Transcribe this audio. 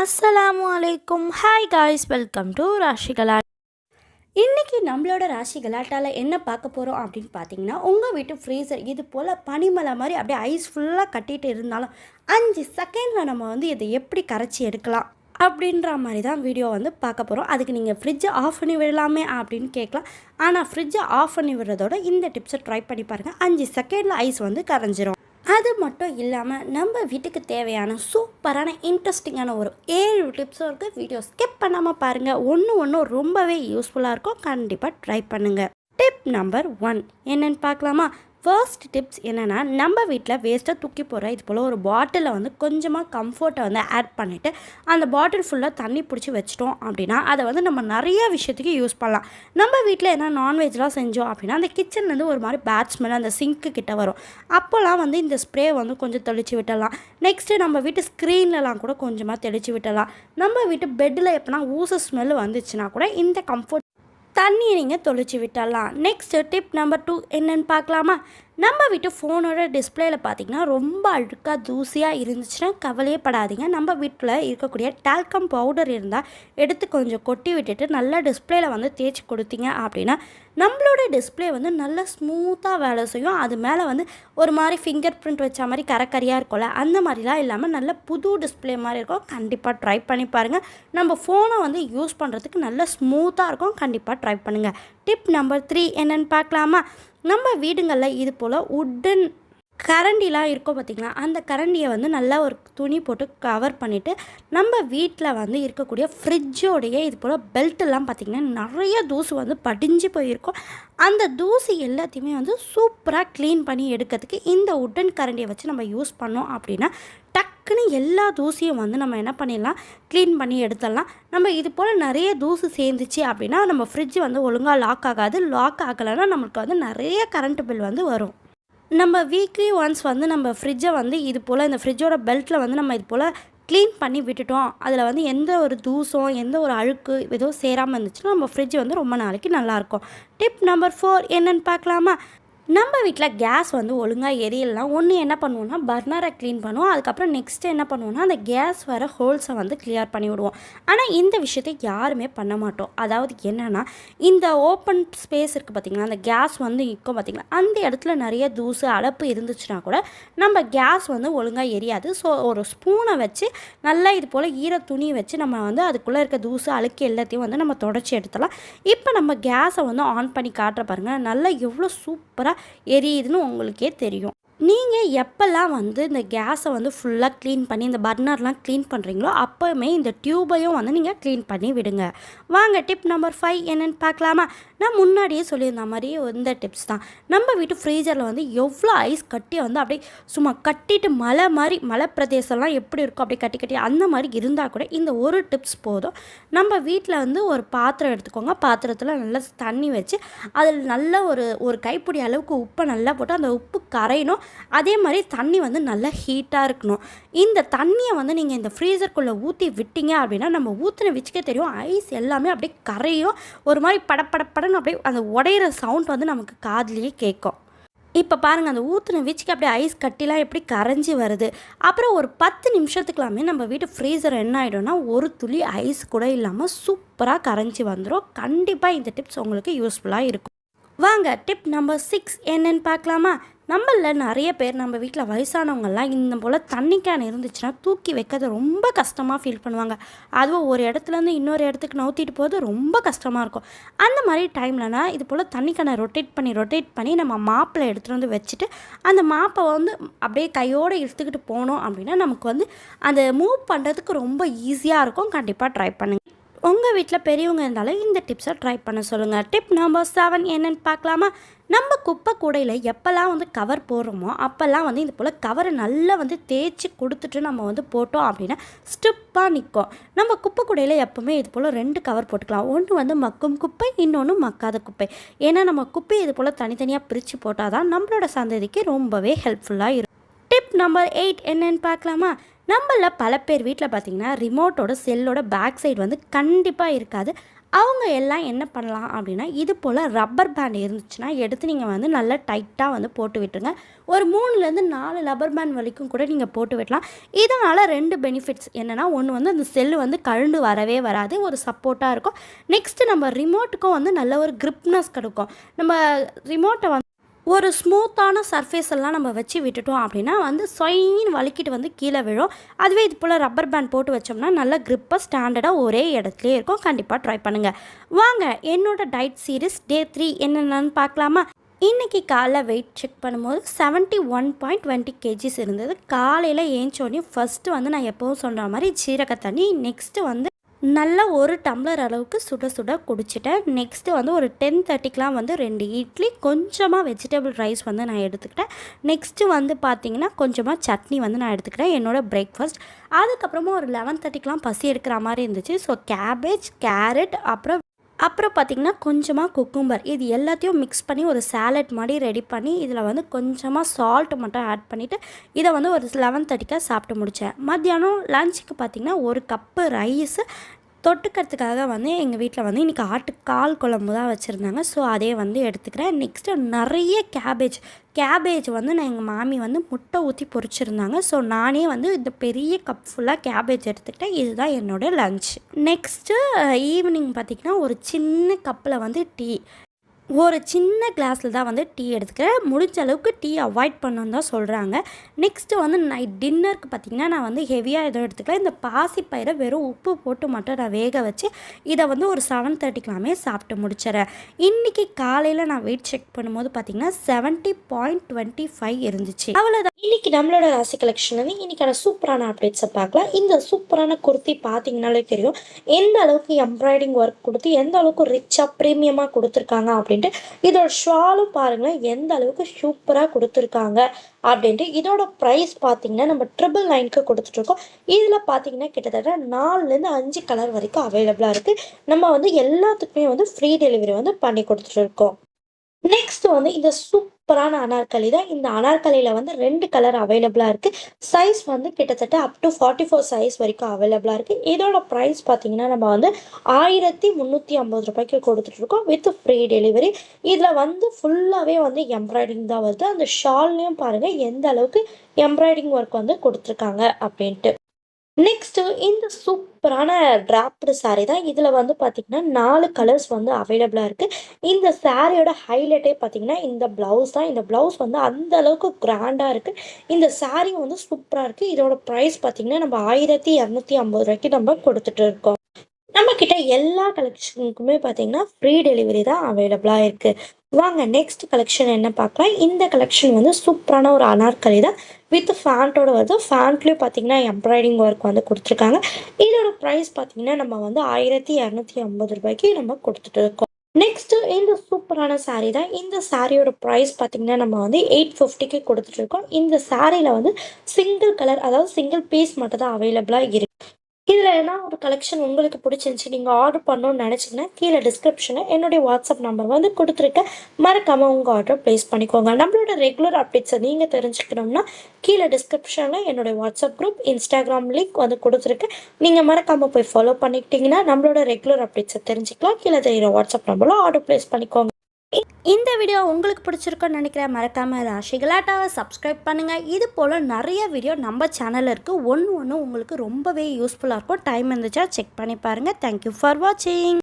அஸ்ஸலாமு அலைக்கும் hi guys welcome to Rashikala இன்னைக்கு நம்மளோட ராசி என்ன பார்க்க போகிறோம் அப்படின்னு பார்த்தீங்கன்னா உங்கள் வீட்டு ஃப்ரீசர் இது போல் பனிமலை மாதிரி அப்படியே ஐஸ் ஃபுல்லாக கட்டிகிட்டு இருந்தாலும் அஞ்சு செகண்டில் நம்ம வந்து இதை எப்படி கரைச்சி எடுக்கலாம் அப்படின்ற மாதிரி தான் வீடியோ வந்து பார்க்க போகிறோம் அதுக்கு நீங்கள் ஃப்ரிட்ஜை ஆஃப் பண்ணி விடலாமே அப்படின்னு கேட்கலாம். ஆனால் ஃப்ரிட்ஜை ஆஃப் பண்ணி விடுறதோட இந்த டிப்ஸை ட்ரை பண்ணி பாருங்கள் அஞ்சு செகண்டில் ஐஸ் வந்து கரைஞ்சிரும். அது மட்டும் இல்லாமல் நம்ம வீட்டுக்கு தேவையான சூப்பரான இன்ட்ரெஸ்டிங்கான ஒரு ஏழு டிப்ஸும் இருக்குது வீடியோ ஸ்கிப் பண்ணாமல் பாருங்கள் ஒன்று ஒன்றும் ரொம்பவே யூஸ்ஃபுல்லாக இருக்கும். கண்டிப்பாக ட்ரை பண்ணுங்கள் டிப் நம்பர் ஒன் என்னென்னு பார்க்கலாமா? ஃபர்ஸ்ட் டிப்ஸ் என்னென்னா நம்ம வீட்டில் வேஸ்ட்டாக தூக்கி போகிற இது போல் ஒரு பாட்டிலில் வந்து கொஞ்சமாக கம்ஃபர்ட்டை வந்து ஆட் பண்ணிவிட்டு அந்த பாட்டில் ஃபுல்லாக தண்ணி பிடிச்சி வச்சிட்டோம் அப்படின்னா அதை வந்து நம்ம நிறைய விஷயத்துக்கு யூஸ் பண்ணலாம். நம்ம வீட்டில் என்ன நான்வெஜ்லாம் செஞ்சோம் அப்படின்னா அந்த கிச்சன்லேருந்து ஒரு மாதிரி பேட் ஸ்மெல் அந்த சிங்க்கு கிட்ட வரும். அப்போல்லாம் வந்து இந்த ஸ்ப்ரே வந்து கொஞ்சம் தெளித்து விட்டலாம் நெக்ஸ்ட்டு நம்ம வீட்டு ஸ்க்ரீன்லலாம் கூட கொஞ்சமாக தெளித்து விட்டலாம் நம்ம வீட்டு பெட்டில் எப்போனா ஊச ஸ்மெல் வந்துச்சுன்னா கூட இந்த கம்ஃபர்ட் தண்ணியை நீங்கள் தொளிச்சு விட்டுடலாம் நெக்ஸ்ட்டு டிப் நம்பர் டூ என்னன்னு பார்க்கலாமா? நம்ம வீட்டு ஃபோனோட டிஸ்பிளேயில் பார்த்தீங்கன்னா ரொம்ப அழுக்காக தூசியாக இருந்துச்சுன்னா கவலையே படாதீங்க. நம்ம வீட்டில் இருக்கக்கூடிய டால்கம் பவுடர் இருந்தால் எடுத்து கொஞ்சம் கொட்டி விட்டுட்டு நல்லா டிஸ்பிளேயில் வந்து தேய்ச்சி கொடுத்தீங்க அப்படின்னா நம்மளோட டிஸ்பிளே வந்து நல்லா ஸ்மூத்தாக வேலை செய்யும். அது மேலே வந்து ஒரு மாதிரி ஃபிங்கர் பிரிண்ட் வச்ச மாதிரி கரக்கரியாக இருக்கும்ல அந்த மாதிரிலாம் இல்லாமல் நல்ல புது டிஸ்பிளே மாதிரி இருக்கும். கண்டிப்பாக ட்ரை பண்ணி பாருங்கள் நம்ம ஃபோனை வந்து யூஸ் பண்ணுறதுக்கு நல்ல ஸ்மூத்தாக இருக்கும். கண்டிப்பாக ட்ரை பண்ணுங்கள் டிப் நம்பர் த்ரீ என்னென்னு பார்க்கலாமா? நம்ம வீடுங்களில் இது போல் உட்டன் கரண்டிலாம் இருக்கும் பார்த்திங்களா? அந்த கரண்டியை வந்து நல்லா ஒரு துணி போட்டு கவர் பண்ணிவிட்டு நம்ம வீட்டில் வந்து இருக்கக்கூடிய ஃப்ரிட்ஜோடைய இது போல் பெல்ட்டெல்லாம் பார்த்திங்கன்னா நிறைய தூசு வந்து படிஞ்சு போயிருக்கும். அந்த தூசி எல்லாத்தையுமே வந்து சூப்பராக க்ளீன் பண்ணி எடுக்கிறதுக்கு இந்த உட்டன் கரண்டியை வச்சு நம்ம யூஸ் பண்ணோம் அப்படின்னா டக்குன்னு எல்லா தூசியும் வந்து நம்ம என்ன பண்ணிடலாம்? க்ளீன் பண்ணி எடுத்துடலாம். நம்ம இது போல் நிறைய தூசு சேர்ந்துச்சு அப்படின்னா நம்ம ஃப்ரிட்ஜ் வந்து ஒழுங்காக லாக் ஆகாது. லாக் ஆகலைன்னா நம்மளுக்கு வந்து நிறைய கரண்ட் பில் வந்து வரும். நம்ம வீக்லி ஒன்ஸ் வந்து நம்ம ஃப்ரிட்ஜை வந்து இது போல் இந்த ஃப்ரிட்ஜோட பெல்ட்டில் வந்து நம்ம இது போல் க்ளீன் பண்ணி விட்டுட்டோம். அதில் வந்து எந்த ஒரு தூசம் எந்த ஒரு அழுக்கு எதுவும் சேராமல் இருந்துச்சுன்னா நம்ம ஃப்ரிட்ஜ் வந்து ரொம்ப நாளைக்கு நல்லாயிருக்கும் டிப் நம்பர் ஃபோர் என்னென்னு பார்க்கலாமா? நம்ம வீட்டில் கேஸ் வந்து ஒழுங்காக எரியலாம் ஒன்று என்ன பண்ணுவோம்னா பர்னரை க்ளீன் பண்ணுவோம். அதுக்கப்புறம் நெக்ஸ்ட்டு என்ன பண்ணுவோம்னா அந்த கேஸ் வர ஹோல்ஸை வந்து கிளியர் பண்ணி விடுவோம். ஆனால் இந்த விஷயத்தை யாருமே பண்ண மாட்டோம். அதாவது என்னென்னா இந்த ஓப்பன் ஸ்பேஸ் இருக்குது பார்த்திங்களா அந்த கேஸ் வந்து இருக்கும் பார்த்திங்களா அந்த இடத்துல நிறைய தூசு அடப்பு இருந்துச்சுன்னா கூட நம்ம கேஸ் வந்து ஒழுங்காக எரியாது. ஸோ ஒரு ஸ்பூனை வச்சு நல்லா இது போல் ஈர துணி வச்சு நம்ம வந்து அதுக்குள்ளே இருக்க தூசு அழுக்கு எல்லாத்தையும் வந்து நம்ம தொடச்சி எடுத்துடலாம். இப்போ நம்ம கேஸை வந்து ஆன் பண்ணி காட்டுற பாருங்கள் நல்லா எவ்வளோ சூப்பராக எரியுதுன்னு உங்களுக்கே தெரியும். நீங்கள் எப்போல்லாம் வந்து இந்த கேஸை வந்து ஃபுல்லாக க்ளீன் பண்ணி இந்த பர்னர்லாம் க்ளீன் பண்ணுறீங்களோ அப்போவுமே இந்த டியூபையும் வந்து நீங்கள் க்ளீன் பண்ணி விடுங்க. வாங்க டிப் நம்பர் ஃபைவ் என்னென்னு பார்க்கலாமா? நான் முன்னாடியே சொல்லியிருந்த மாதிரி இந்த டிப்ஸ் தான். நம்ம வீட்டு ஃப்ரீஜரில் வந்து எவ்வளோ ஐஸ் கட்டி வந்து அப்படியே சும்மா கட்டிட்டு மலை மாதிரி மலை பிரதேசம்லாம் எப்படி இருக்கும் அப்படியே கட்டி கட்டி அந்த மாதிரி இருந்தால் கூட இந்த ஒரு டிப்ஸ் போதும். நம்ம வீட்டில் வந்து ஒரு பாத்திரம் எடுத்துக்கோங்க. பாத்திரத்தில் நல்லா தண்ணி வச்சு அதில் நல்ல ஒரு ஒரு கைப்பிடி அளவுக்கு உப்பை நல்லா போட்டு அந்த உப்பு கரையணும். அதே மாதிரி தண்ணி வந்து நல்லா ஹீட்டாக இருக்கணும். இந்த தண்ணியை வந்து நீங்கள் இந்த ஃப்ரீசருக்குள்ளே ஊற்றி விட்டீங்க அப்படின்னா நம்ம ஊற்றின வச்சுக்கே தெரியும். ஐஸ் எல்லாமே அப்படியே கரையும். ஒரு மாதிரி படப்படப்படன்னு அப்படியே அந்த உடையிற சவுண்ட் வந்து நமக்கு காதுலேயே கேட்கும். இப்போ பாருங்கள் அந்த ஊற்றின வீச்சுக்கு அப்படியே ஐஸ் கட்டிலாம் எப்படி கரைஞ்சி வருது. அப்புறம் ஒரு பத்து நிமிஷத்துக்குலாமே நம்ம வீட்டு ஃப்ரீசர் என்ன ஆகிடும்னா ஒரு துளி ஐஸ் கூட இல்லாமல் சூப்பராக கரைஞ்சி வந்துடும் கண்டிப்பாக இந்த டிப்ஸ் உங்களுக்கு யூஸ்ஃபுல்லாக இருக்கும். வாங்க டிப் நம்பர் சிக்ஸ் என்னன்னு பார்க்கலாமா? நம்மள நிறைய பேர் நம்ம வீட்டில் வயசானவங்கெல்லாம் இந்த போல் தண்ணி கேன் இருந்துச்சுன்னா தூக்கி வைக்கிறது ரொம்ப கஷ்டமாக ஃபீல் பண்ணுவாங்க. அதுவும் ஒரு இடத்துலேருந்து இன்னொரு இடத்துக்கு நவுத்திட்டு போகிறது ரொம்ப கஷ்டமாக இருக்கும். அந்த மாதிரி டைம்லனா இது போல் தண்ணி கேனை ரொட்டேட் பண்ணி ரொட்டேட் பண்ணி நம்ம மாப்பில் எடுத்துகிட்டு வந்து வச்சுட்டு அந்த மாப்பை வந்து அப்படியே கையோடு எடுத்துக்கிட்டு போனோம் அப்படின்னா நமக்கு வந்து அந்த மூவ் பண்ணுறதுக்கு ரொம்ப ஈஸியாக இருக்கும். கண்டிப்பாக ட்ரை பண்ணுங்கள் உங்கள் வீட்டில் பெரியவங்க இருந்தாலும் இந்த டிப்ஸை ட்ரை பண்ண சொல்லுங்கள் டிப் நம்பர் செவன் என்னன்னு பார்க்கலாமா? நம்ம குப்பை கூடையில் எப்போல்லாம் வந்து கவர் போடுறோமோ அப்போல்லாம் வந்து இது போல் கவரை நல்லா வந்து தேய்ச்சி கொடுத்துட்டு நம்ம வந்து போட்டோம் அப்படின்னா ஸ்டிப்பாக நிற்கும் நம்ம குப்பை கூடையில் எப்போவுமே இது போல் ரெண்டு கவர் போட்டுக்கலாம். ஒன்று வந்து மக்கும் குப்பை இன்னொன்று மக்காத குப்பை. ஏன்னா நம்ம குப்பையை இது போல் தனித்தனியாக பிரித்து போட்டால் தான் நம்மளோட சந்ததிக்கு ரொம்பவே ஹெல்ப்ஃபுல்லாக இருக்கும். டிப் நம்பர் எயிட் என்னன்னு பார்க்கலாமா? நம்மள பல பேர் வீட்டில் பார்த்தீங்கன்னா ரிமோட்டோட செல்லோட பேக் சைடு வந்து கண்டிப்பாக இருக்காது. அவங்க எல்லாம் என்ன பண்ணலாம் அப்படின்னா இது போல் ரப்பர் பேண்ட் இருந்துச்சுன்னா எடுத்து நீங்கள் வந்து நல்லா டைட்டாக வந்து போட்டு விட்டுருங்க. ஒரு மூணுலேருந்து நாலு ரப்பர் பேண்ட் வரைக்கும் கூட நீங்கள் போட்டு விடலாம். இதனால் ரெண்டு பெனிஃபிட்ஸ் என்னென்னா ஒன்று வந்து அந்த செல்லு வந்து கழுண்டு வரவே வராது ஒரு சப்போர்ட்டாக இருக்கும். நெக்ஸ்ட்டு நம்ம ரிமோட்டுக்கும் வந்து நல்ல ஒரு கிரிப்னஸ் கிடைக்கும். நம்ம ரிமோட்டை வந்து ஒரு ஸ்மூத்தான சர்ஃபேஸ் எல்லாம் நம்ம வச்சு விட்டுட்டோம் அப்படின்னா வந்து சொயின்னு வலிக்கிட்டு வந்து கீழே விழும். அதுவே இது போல் ரப்பர் பேண்ட் போட்டு வச்சோம்னா நல்ல க்ரிப்பாக ஸ்டாண்டர்டாக ஒரே இடத்துலையே இருக்கும். கண்டிப்பாக ட்ரை பண்ணுங்கள் வாங்க என்னோட டயட் சீரிஸ் டே த்ரீ என்னென்னு பார்க்கலாமா? இன்றைக்கி காலைல வெயிட் செக் பண்ணும்போது seventy one point twenty KGs இருந்தது. காலையில் ஏஞ்சோடனே ஃபஸ்ட்டு வந்து நான் எப்போவும் சொல்கிற மாதிரி சீரக தண்ணி நெக்ஸ்ட்டு வந்து நல்லா ஒரு டம்ளர் அளவுக்கு சுட சுட குடிச்சிட்டேன். நெக்ஸ்ட்டு வந்து ஒரு டென் தேர்ட்டிக்கெலாம் வந்து ரெண்டு இட்லி கொஞ்சமாக வெஜிடபிள் ரைஸ் வந்து நான் எடுத்துக்கிட்டேன். நெக்ஸ்ட்டு வந்து பார்த்திங்கன்னா கொஞ்சமாக சட்னி வந்து நான் எடுத்துக்கிட்டேன் என்னோடய பிரேக்ஃபாஸ்ட் அதுக்கப்புறமா ஒரு லெவன் தேர்ட்டிக்கெலாம் பசி எடுக்கிற மாதிரி இருந்துச்சு. ஸோ கேபேஜ் கேரட் அப்புறம் அப்புறம் பார்த்திங்கன்னா கொஞ்சமாக குக்கும்பர் இது எல்லாத்தையும் மிக்ஸ் பண்ணி ஒரு சாலட் மாதிரி ரெடி பண்ணி இதில் வந்து கொஞ்சமாக சால்ட் மட்டும் ஆட் பண்ணிவிட்டு இதை வந்து ஒரு லெவன் தேர்ட்டிக்காக சாப்பிட்டு முடித்தேன். மத்தியானம் லஞ்சுக்கு பார்த்திங்கன்னா ஒரு கப்பு ரைஸு தொட்டுக்கிறதுக்காக வந்து எங்கள் வீட்டில் வந்து இன்றைக்கி ஆட்டுக்கால் குழம்பு தான் வச்சுருந்தாங்க. ஸோ அதே வந்து எடுத்துக்கிறேன். நெக்ஸ்ட்டு நிறைய கேபேஜ் கேபேஜ் வந்து நான் எங்கள் மாமி வந்து முட்டை ஊற்றி பொறிச்சிருந்தாங்க ஸோ நானே வந்து இந்த பெரிய கப் ஃபுல்லாக கேபேஜ் எடுத்துக்கிட்டேன். இதுதான் என்னோடய லஞ்ச் நெக்ஸ்ட்டு ஈவினிங் பார்த்திங்கன்னா ஒரு சின்ன கப்பில் வந்து டீ ஒரு சின்ன கிளாஸில் தான் வந்து டீ எடுத்துக்கிறேன். முடிஞ்ச அளவுக்கு டீ அவாய்ட் பண்ணணுன்னு தான் சொல்கிறாங்க நெக்ஸ்ட்டு வந்து நைட் டின்னருக்கு பார்த்திங்கன்னா நான் வந்து ஹெவியாக எதுவும் எடுத்துக்கல. இந்த பாசிப்பயிரை வெறும் உப்பு போட்டு மட்டும் நான் வேக வச்சு இதை வந்து ஒரு செவன் தேர்ட்டிக்கெலாமே சாப்பிட்டு முடிச்சிடறேன். இன்றைக்கி காலையில் நான் வெயிட் செக் பண்ணும்போது பார்த்திங்கன்னா செவன்ட்டி பாயிண்ட் டுவெண்ட்டி ஃபைவ் இருந்துச்சு. அவ்வளோதான் இன்னைக்கு நம்மளோட ராசி கலெக்ஷன் வந்து இன்னைக்கான சூப்பரான அப்டேட்ஸை பார்க்கலாம். இந்த சூப்பரான குர்த்தி பார்த்தீங்கனாலே தெரியும். எந்த அளவுக்கு எம்ப்ராய்டிங் ஒர்க் கொடுத்து எந்த அளவுக்கு ரிச்சாக ப்ரீமியமாக கொடுத்துருக்காங்க அப்படின்ட்டு இதோட ஷாலும் பாருங்களேன் எந்த அளவுக்கு சூப்பராக கொடுத்துருக்காங்க அப்படின்ட்டு இதோட ப்ரைஸ் பார்த்தீங்கன்னா நம்ம ட்ரிபிள் நைனுக்கு கொடுத்துட்ருக்கோம் இதில் பார்த்தீங்கன்னா கிட்டத்தட்ட நாலுலேருந்து அஞ்சு கலர் வரைக்கும் அவைலபிளாக இருக்குது நம்ம வந்து எல்லாத்துக்குமே வந்து ஃப்ரீ டெலிவரி வந்து பண்ணி கொடுத்துட்ருக்கோம் நெக்ஸ்ட் வந்து இந்த சூப்பரான அனார்கலி தான். இந்த அனார்கலியில் வந்து ரெண்டு கலர் அவைலபிளாக இருக்குது சைஸ் வந்து கிட்டத்தட்ட up to forty four size வரைக்கும் அவைலபிளாக இருக்குது இதோட ப்ரைஸ் பார்த்தீங்கன்னா நம்ம வந்து ஆயிரத்தி முந்நூற்றி ஐம்பது ரூபாய்க்கு கொடுத்துட்ருக்கோம் வித் ஃப்ரீ டெலிவரி இதில் வந்து ஃபுல்லாகவே வந்து எம்ப்ராய்டிங் தான் வருது. அந்த ஷால்லையும் பாருங்கள் எந்த அளவுக்கு எம்ப்ராய்டிங் ஒர்க் வந்து கொடுத்துருக்காங்க அப்படின்ட்டு. நெக்ஸ்ட்டு இந்த சூப்பரான ட்ராப்டு சாரீ தான். இதில் வந்து பார்த்திங்கன்னா நாலு கலர்ஸ் வந்து அவைலபிளாக இருக்குது இந்த சாரியோட ஹைலைட்டே பார்த்திங்கன்னா இந்த ப்ளவுஸ் தான். இந்த ப்ளவுஸ் வந்து அந்த அளவுக்கு கிராண்டாக இருக்குது இந்த சாரீ வந்து சூப்பராக இருக்குது இதோட ப்ரைஸ் பார்த்திங்கன்னா நம்ம ஆயிரத்தி இரநூத்தி ஐம்பது ரூபாய்க்கு நம்ம கொடுத்துட்டு இருக்கோம். நம்மக்கிட்ட எல்லா கலெக்ஷனுக்குமே பார்த்தீங்கன்னா ஃப்ரீ டெலிவரி தான் அவைலபிளாக இருக்குது வாங்க நெக்ஸ்ட் கலெக்ஷன் என்ன பார்க்கலாம்? இந்த கலெக்ஷன் வந்து சூப்பரான ஒரு அனார்கலி தான். வித் ஃபேண்ட்டோட வருது. ஃபேண்ட்லேயும் பார்த்தீங்கன்னா எம்ப்ராய்டிங் ஒர்க் வந்து கொடுத்துருக்காங்க. இதோட ப்ரைஸ் பார்த்தீங்கன்னா நம்ம வந்து ஆயிரத்தி இரநூத்தி ஐம்பது ரூபாய்க்கு நம்ம கொடுத்துட்டு இருக்கோம். நெக்ஸ்ட்டு இந்த சூப்பரான சாரீ தான். இந்த சாரியோட ப்ரைஸ் பார்த்திங்கன்னா நம்ம வந்து எயிட் ஃபிஃப்டிக்கு கொடுத்துட்ருக்கோம் இந்த சாரியில் வந்து சிங்கிள் கலர் அதாவது சிங்கிள் பீஸ் மட்டும் தான் அவைலபிளாக இருக்குது இதில் என்ன ஒரு கலெக்ஷன் உங்களுக்கு பிடிச்சிருந்துச்சி நீங்கள் ஆர்டர் பண்ணணும்னு நினச்சிங்கன்னா கீழே டிஸ்கிரிப்ஷனில் என்னுடைய வாட்ஸ்அப் நம்பர் வந்து கொடுத்துருக்கேன். மறக்காமல் உங்கள் ஆர்டர் ப்ளேஸ் பண்ணிக்கோங்க. நம்மளோட ரெகுலர் அப்டேட்ஸை நீங்கள் தெரிஞ்சுக்கணும்னா கீழே டிஸ்கிரிப்ஷனில் என்னுடைய வாட்ஸ்அப் குரூப் இன்ஸ்டாகிராம் லிங்க் வந்து கொடுத்துருக்கேன். நீங்கள் மறக்காமல் போய் ஃபாலோ பண்ணிக்கிட்டிங்கன்னா நம்மளோட ரெகுலர் அப்டேட்ஸை தெரிஞ்சுக்கலாம். கீழே தெரியிற வாட்ஸ்அப் நம்பரில் ஆர்டர் ப்ளேஸ் பண்ணிக்கோங்க. இந்த வீடியோ உங்களுக்கு பிடிச்சிருக்கோன்னு நினைக்கிறேன். மறக்காமல் ராஷிகலாட்டாவை சப்ஸ்கிரைப் பண்ணுங்கள் இது போல் நிறைய வீடியோ நம்ம சேனலில் இருக்குது ஒன்று ஒன்று உங்களுக்கு ரொம்பவே யூஸ்ஃபுல்லாக இருக்கும். டைம் இருந்துச்சா செக் பண்ணி பாருங்கள் தேங்க்யூ ஃபார் வாட்சிங்